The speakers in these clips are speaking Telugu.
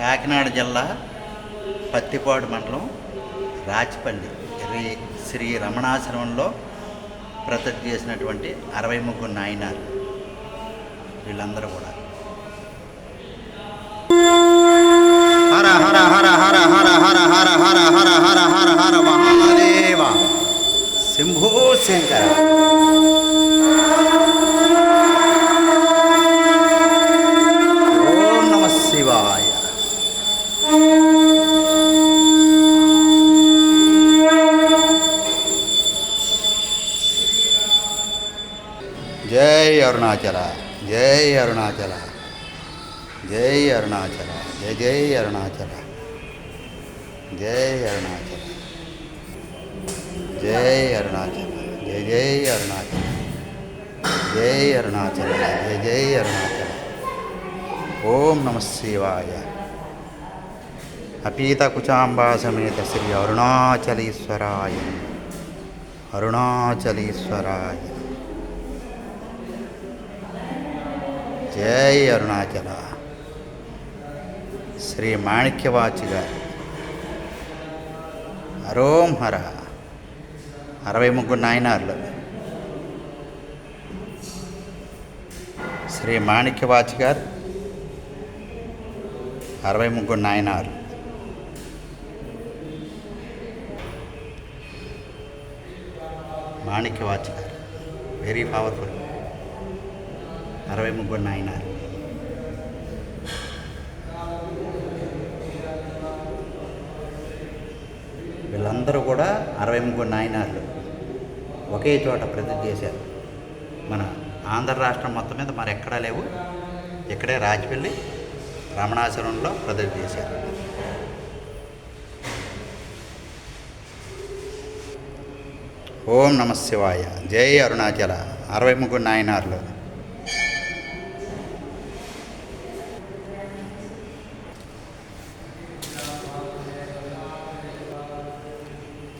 కాకినాడ జిల్లా పత్తిపాడు మండలం రాచిపల్లి. శ్రీ శ్రీ రమణాశ్రమంలో ప్రతిజ్ఞ చేసినటువంటి అరవై ముగ్గురు నాయనారు వీళ్ళందరూ కూడా. अरुणाचल। जय अरुणाचल। जय अरुणाचल। जय जय अरुणाचल। जय अरुणाचल। जय अरुणाचल। जय जय अरुणाचल। जय अरुणाचल। जय जय अरुणाचल। ओम नम शिवाय। अपीतकुचाम्बा समेत श्री अरुणाचलेश्वराय। अरुणाचलेश्वराय। జై అరుణాచల. శ్రీ మాణిక్యవాచి గారు హరోం అరవై ముగ్గురు నాయనార్లు. శ్రీ మాణిక్యవాచి గారు. అరవై ముగ్గురు నాయనారు మాణిక్యవాచి గారు. వెరీ పవర్ఫుల్ అరవై ముగ్గురు నాయనారు. వీళ్ళందరూ కూడా అరవై ముగ్గురు నాయనార్లు. ఒకే చోట ప్రతి చేశారు. మన ఆంధ్ర రాష్ట్రం మొత్తం మీద మరి ఎక్కడా లేవు. ఇక్కడే రాజపల్లి రమణాసురంలో ప్రతిష్ఠ చేశారు. ఓం నమ శివాయ. జై అరుణాచల. అరవై ముగ్గురు నాయనార్లు.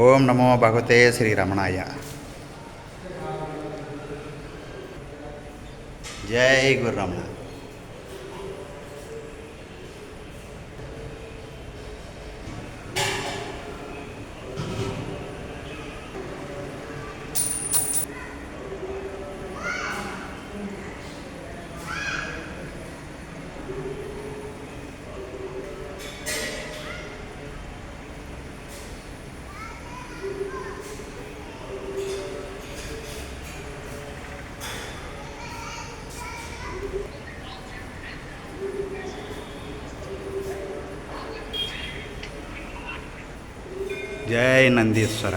ఓం నమో భగవతే శ్రీరమణాయ జై గురు రమణ. జై నందీశ్వర.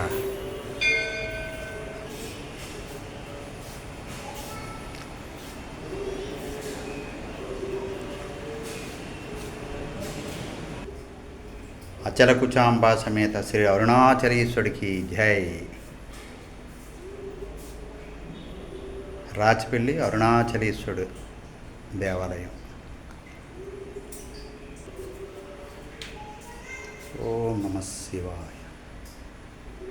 అచలకుచాంబా సమేత శ్రీ అరుణాచలీశ్వరుడికి జై. రాచపల్లి అరుణాచలీశ్వరుడు దేవాలయం. ఓం నమ శివాయ.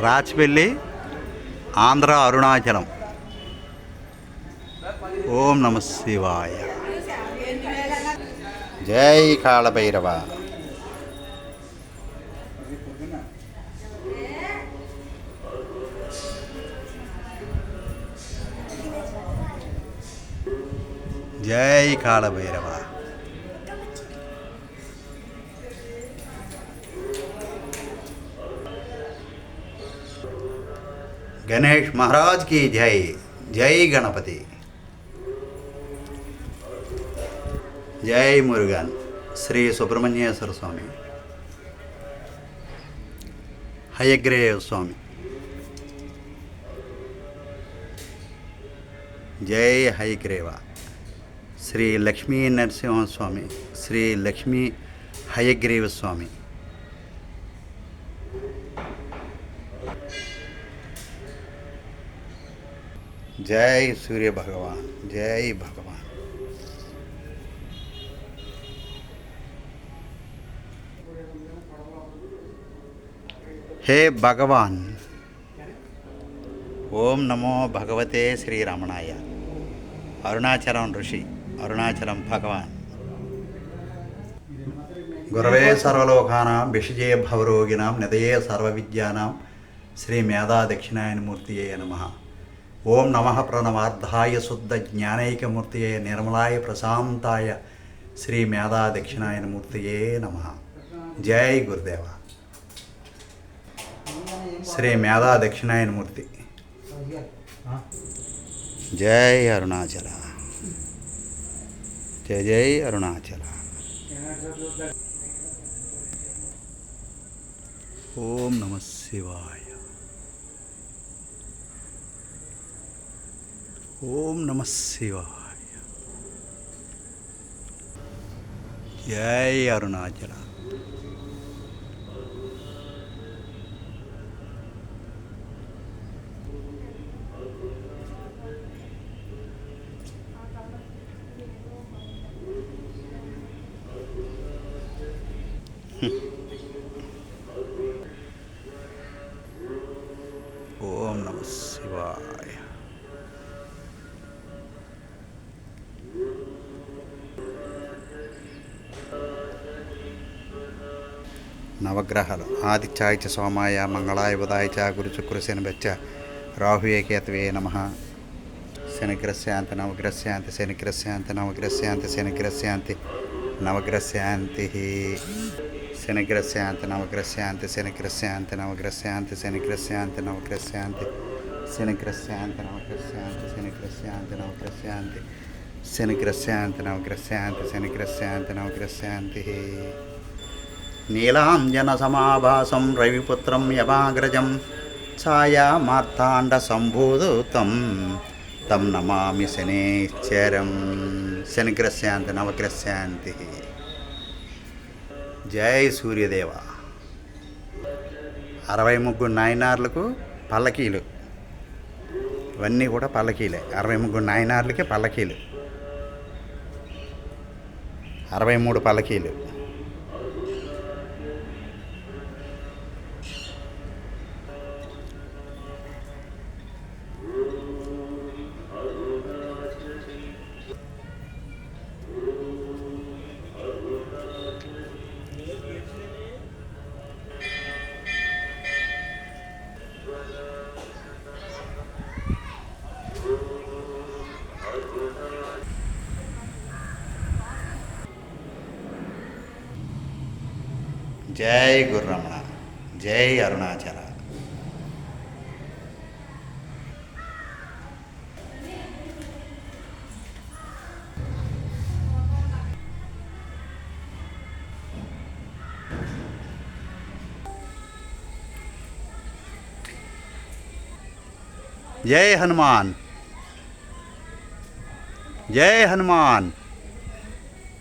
రాచపల్లి ఆంధ్ర అరుణాచలం. ఓం నమ శివాయ. జై కాళభైరవ. జై కాళభైరవ. गणेश महाराज की जय जय गणपति। जय मुर्गन, श्री सुब्रमण्येश्वर स्वामी। हयग्रेय स्वामी। जय हयग्रेवा, श्री लक्ष्मी नरसिंह स्वामी, श्री लक्ष्मी हयग्रीवस्वामी जय सूर्य भगवान, जय भगवान। हे भगवान, ओम नमो भगवते श्री रमणाय अरुणाचलम ऋषि अरुणाचल भगवान। गुरवे सर्वलोकाना विषजे भवरोगिना निधये सर्वविद्यानां, श्री मेधा दक्षिणायन मूर्ति नम। ఓం నమ ప్రణవార్ధాయ శుద్ధ జ్ఞానైకమూర్తియే నిర్మలాయ ప్రశాంతాయ శ్రీ మేధా దక్షిణాయనమూర్తియే నమ జై గురుదేవ శ్రీ మేధా దక్షిణాయనమూర్తి జై అరుణాచల జై జై అరుణాచల ఓం నమ శివాయ ओम नमः शिवाय जय अरुणाचल Hmm. నవగ్రహాలు ఆదిత్యాయ చ సోమాయ మంగళాయ బుధాయ చ గురు శుక్ర శని బచ్చ రాహుయే కేతవే నమ శనిగ్రశాంతి నవగ్రశాంతి శనిగ్రశాంతి నవగ్రశాంతి శనిగ్రశాంతి నవగ్రశాంతి శనిగ్రశాంతి నవగ్రశాంతి శనిగ్రశాంతి నవగ్రశాంతి శనిగ్రశాంతి నవగ్రశాంతి శనిగ్రశాంతి నవగ్రశాంతి శనిగ్రశాంతి నవగ్రశాంతి శనిగ్రశాంతి నవగ్రశాంతి శనిగ్రశాంతి నవగ్రశాంతి నీలాంజన సమాభాసం రవిపుత్రం యమాగ్రజం. ఛాయామార్తాండ సంభూతం తం నమామి శనిశ్చరం. శనిగ్రశాంతి నవగ్రశాంతి జై సూర్యదేవ. అరవై ముగ్గురు నాయనార్లకు పల్లకీలు. ఇవన్నీ కూడా పల్లకీలే. అరవై ముగ్గురు నాయనార్లకి పల్లకీలు. అరవై మూడు పల్లకీలు. जय गुरु रमणा जय अरुणाचल। जय हनुमान जय हनुमान।